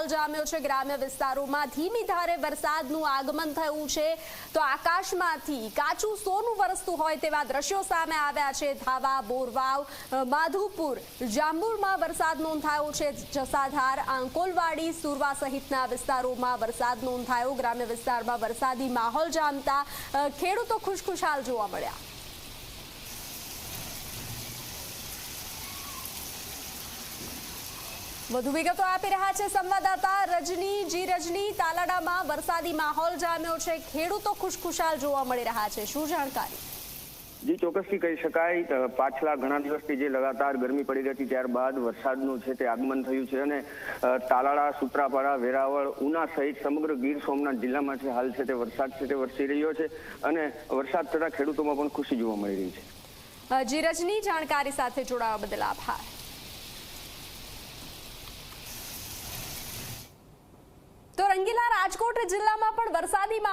માહોલ જામ્યો છે ગ્રામ્ય વિસ્તારોમાં. ધીમી ધારે વરસાદનું આગમન થયું છે. તો આકાશમાંથી કાચું સોનું વરસતું હોય તેવા દ્રશ્યો સામે આવ્યા છે. ધાવા, બોરવાવ માધુપુર, જાંબુરમાં વરસાદ નોંધાયો છે. જસાધાર, આંકોલવાડી, સુરવા સહિતના વિસ્તારોમાં વરસાદ નોંધાયો. ગ્રામ્ય વિસ્તારમાં વરસાદી માહોલ જામતા ખેડૂતો ખુશખુશાલ જોવા મળ્યા. વધુ વિગતો આપી રહ્યા છે સંવાદદાતા રજની જી રજની તાલાડામાં વરસાદી માહોલ જામ્યો છે. ખેડૂતો ખુશખુશાલ જોવા મળી રહ્યા છે. શું જાણકારી? જે ચોક્કસથી કહી શકાય. પાછલા ઘણા દિવસથી જે લગાતાર ગરમી પડી રહી હતી ત્યારબાદ વરસાદનું છે તે આગમન થયું છે અને તાલાળા સુત્રાપાડા વેરાવળ ઉના સહિત સમગ્ર ગીર સોમનાથ જિલ્લામાં છે હાલ છે તે વરસાદ છે તે વરસી રહ્યો છે અને વરસાદ થતા ખેડૂતોમાં પણ ખુશી જોવા મળી રહી છે. જીરજની જી જાણકારી સાથે જોડાવા બદલ આભાર તો રંગીલા રાજકોટ જિલ્લામાં પણ વરસાદી